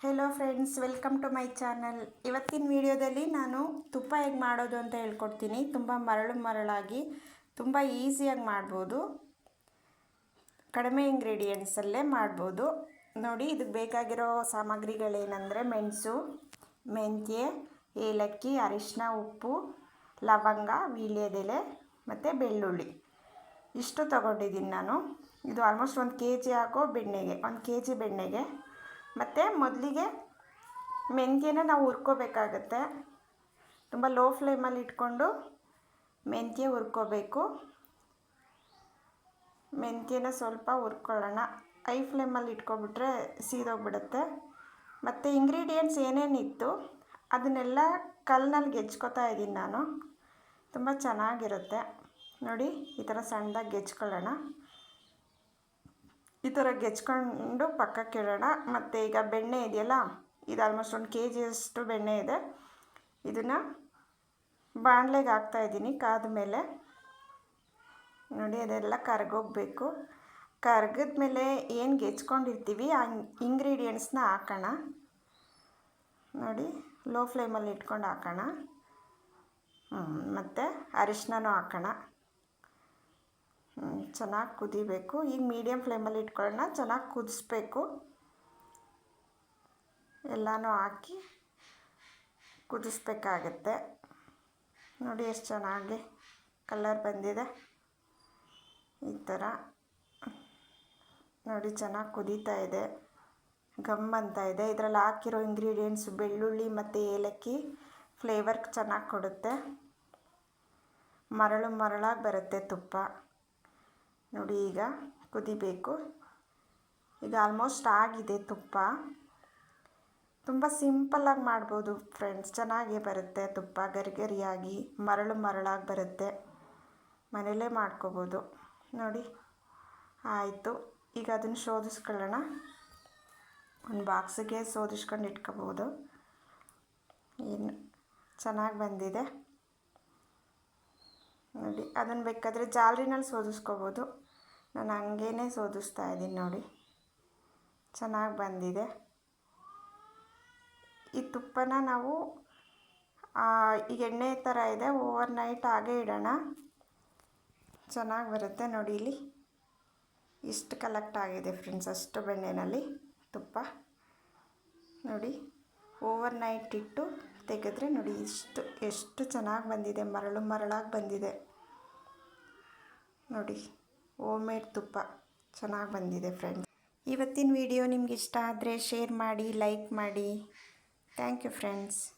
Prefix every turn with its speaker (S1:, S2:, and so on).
S1: Hello friends welcome to my channel ಇವತ್ತಿನ ವಿಡಿಯೋದಲ್ಲಿ ನಾನು ತುಪ್ಪ ಹೇಗೆ ಮಾಡೋದು ಅಂತ ಹೇಳ್ಕೊಡ್ತೀನಿ. ತುಂಬ ಮರಳು ಮರಳಾಗಿ ತುಂಬ ಈಸಿಯಾಗಿ ಮಾಡ್ಬೋದು. ಕಡಿಮೆ ಇಂಗ್ರೀಡಿಯೆಂಟ್ಸಲ್ಲೇ ಮಾಡ್ಬೋದು. ನೋಡಿ, ಇದಕ್ಕೆ ಬೇಕಾಗಿರೋ ಸಾಮಗ್ರಿಗಳೇನೆಂದರೆ ಮೆಣಸು, ಮೆಂತ್ಯ, ಏಲಕ್ಕಿ ಅರಿಶಿನ ಉಪ್ಪು, ಲವಂಗ, ವೀಳ್ಯದೆಲೆ ಮತ್ತು ಬೆಳ್ಳುಳ್ಳಿ. ಇಷ್ಟು ತೊಗೊಂಡಿದ್ದೀನಿ ನಾನು. ಇದು ಆಲ್ಮೋಸ್ಟ್ ಒಂದು ಕೆ ಜಿ ಹಾಕೋ ಬೆಣ್ಣೆಗೆ, ಒಂದು ಕೆ ಜಿ ಬೆಣ್ಣೆಗೆ ಮತ್ತು ಮೊದಲಿಗೆ ಮೆಂತ್ಯನ ನಾವು ಹುರ್ಕೋಬೇಕಾಗತ್ತೆ. ತುಂಬ ಲೋ ಫ್ಲೇಮಲ್ಲಿ ಇಟ್ಕೊಂಡು ಮೆಂತ್ಯ ಹುರ್ಕೋಬೇಕು. ಮೆಂತ್ಯನ ಸ್ವಲ್ಪ ಹುರ್ಕೊಳ್ಳೋಣ. ಐ ಫ್ಲೇಮಲ್ಲಿ ಇಟ್ಕೊಬಿಟ್ರೆ ಸೀದೋಗ್ಬಿಡುತ್ತೆ. ಮತ್ತು ಇಂಗ್ರೀಡಿಯೆಂಟ್ಸ್ ಏನೇನಿತ್ತು ಅದನ್ನೆಲ್ಲ ಕಲ್ಲಿನಲ್ಲಿ ಗೆಜ್ಕೋತಾ ಇದ್ದೀನಿ ನಾನು. ತುಂಬ ಚೆನ್ನಾಗಿರುತ್ತೆ. ನೋಡಿ, ಈ ಥರ ಸಣ್ಣದಾಗಿ ಗೆಜ್ಕೊಳ್ಳೋಣ. ಈ ಥರ ಗೆಚ್ಕೊಂಡು ಪಕ್ಕಕ್ಕೆ ಇಡೋಣ. ಮತ್ತು ಈಗ ಬೆಣ್ಣೆ ಇದೆಯಲ್ಲ, ಇದು ಆಲ್ಮೋಸ್ಟ್ ಒಂದು ಕೆ ಜಿಯಷ್ಟು ಬೆಣ್ಣೆ ಇದೆ. ಇದನ್ನು ಬಾಣಲೆಗೆ ಹಾಕ್ತಾಯಿದ್ದೀನಿ ಕಾದ ಮೇಲೆ. ನೋಡಿ, ಅದೆಲ್ಲ ಕರ್ಗೋಗ್ಬೇಕು. ಕರ್ಗದ ಮೇಲೆ ಏನು ಗೆಚ್ಕೊಂಡಿರ್ತೀವಿ, ಆ ಇಂಗ್ರೀಡಿಯೆಂಟ್ಸ್ನ ಹಾಕೋಣ. ನೋಡಿ ಲೋ ಫ್ಲೇಮಲ್ಲಿ ಇಟ್ಕೊಂಡು ಹಾಕೋಣ. ಮತ್ತು ಅರಿಶಿನೂ ಹಾಕೋಣ. ಚೆನ್ನಾಗಿ ಕುದಿಬೇಕು. ಈಗ ಮೀಡಿಯಮ್ ಫ್ಲೇಮಲ್ಲಿ ಇಟ್ಕೊಳ್ಳೋಣ. ಚೆನ್ನಾಗಿ ಕುದಿಸ್ಬೇಕು. ಎಲ್ಲನೂ ಹಾಕಿ ಕುದಿಸ್ಬೇಕಾಗತ್ತೆ. ನೋಡಿ ಎಷ್ಟು ಚೆನ್ನಾಗಿ ಕಲರ್ ಬಂದಿದೆ. ಈ ಥರ ನೋಡಿ ಚೆನ್ನಾಗಿ ಕುದೀತಾ ಇದೆ. ಗಮ್ ಅಂತ ಇದೆ. ಇದರಲ್ಲಿ ಹಾಕಿರೋ ಇಂಗ್ರೀಡಿಯೆಂಟ್ಸ್ ಬೆಳ್ಳುಳ್ಳಿ ಮತ್ತು ಏಲಕ್ಕಿ ಫ್ಲೇವರ್ ಚೆನ್ನಾಗಿ ಕೊಡುತ್ತೆ. ಮರಳು ಮರಳಾಗಿ ಬರುತ್ತೆ ತುಪ್ಪ. ನೋಡಿ ಈಗ ಕುದಿಬೇಕು. ಈಗ ಆಲ್ಮೋಸ್ಟ್ ಆಗಿದೆ ತುಪ್ಪ. ತುಂಬ ಸಿಂಪಲ್ಲಾಗಿ ಮಾಡ್ಬೋದು ಫ್ರೆಂಡ್ಸ್ ಚೆನ್ನಾಗೇ ಬರುತ್ತೆ ತುಪ್ಪ ಗರಿಗರಿಯಾಗಿ, ಮರಳು ಮರಳಾಗಿ ಬರುತ್ತೆ. ಮನೇಲೇ ಮಾಡ್ಕೋಬೋದು. ನೋಡಿ, ಆಯಿತು. ಈಗ ಅದನ್ನು ಶೋಧಿಸ್ಕೊಳ್ಳೋಣ. ಒಂದು ಬಾಕ್ಸಿಗೆ ಶೋಧಿಸ್ಕೊಂಡು ಇಟ್ಕೋಬೋದು. ಏನು? ಚೆನ್ನಾಗಿ ಬಂದಿದೆ. ನೋಡಿ, ಅದನ್ನು ಬೇಕಾದರೆ ಜಾಲರಿನಲ್ಲಿ ಶೋಧಿಸ್ಕೋಬೋದು. ನಾನು ಹಂಗೇ ಶೋಧಿಸ್ತಾ ಇದ್ದೀನಿ ನೋಡಿ. ಚೆನ್ನಾಗಿ ಬಂದಿದೆ. ಈ ತುಪ್ಪನ ನಾವು ಈಗ ಎಣ್ಣೆ ಥರ ಇದೆ, ಓವರ್ ನೈಟ್ ಹಾಗೆ ಇಡೋಣ. ಚೆನ್ನಾಗಿ ಬರುತ್ತೆ ನೋಡಿ ಇಲ್ಲಿ. ಇಷ್ಟು ಕಲೆಕ್ಟ್ ಆಗಿದೆ ಫ್ರೆಂಡ್ಸ್, ಅಷ್ಟು ಬೆಣ್ಣೆನಲ್ಲಿ ತುಪ್ಪ. ನೋಡಿ, ಓವರ್ ನೈಟ್ ಇಟ್ಟು ತೆಗೆದ್ರೆ ನೋಡಿ ಇಷ್ಟು, ಎಷ್ಟು ಚೆನ್ನಾಗಿ ಬಂದಿದೆ, ಮರಳು ಮರಳಾಗಿ ಬಂದಿದೆ. ನೋಡಿ. ಮೇಡ್ ತುಪ್ಪ. ಚೆನ್ನಾಗಿ ಬಂದಿದೆ ಫ್ರೆಂಡ್ಸ್ ಇವತ್ತಿನ ವಿಡಿಯೋ ನಿಮ್ಗೆ ಇಷ್ಟ ಆದರೆ ಶೇರ್ ಮಾಡಿ ಲೈಕ್ ಮಾಡಿ. Thank you friends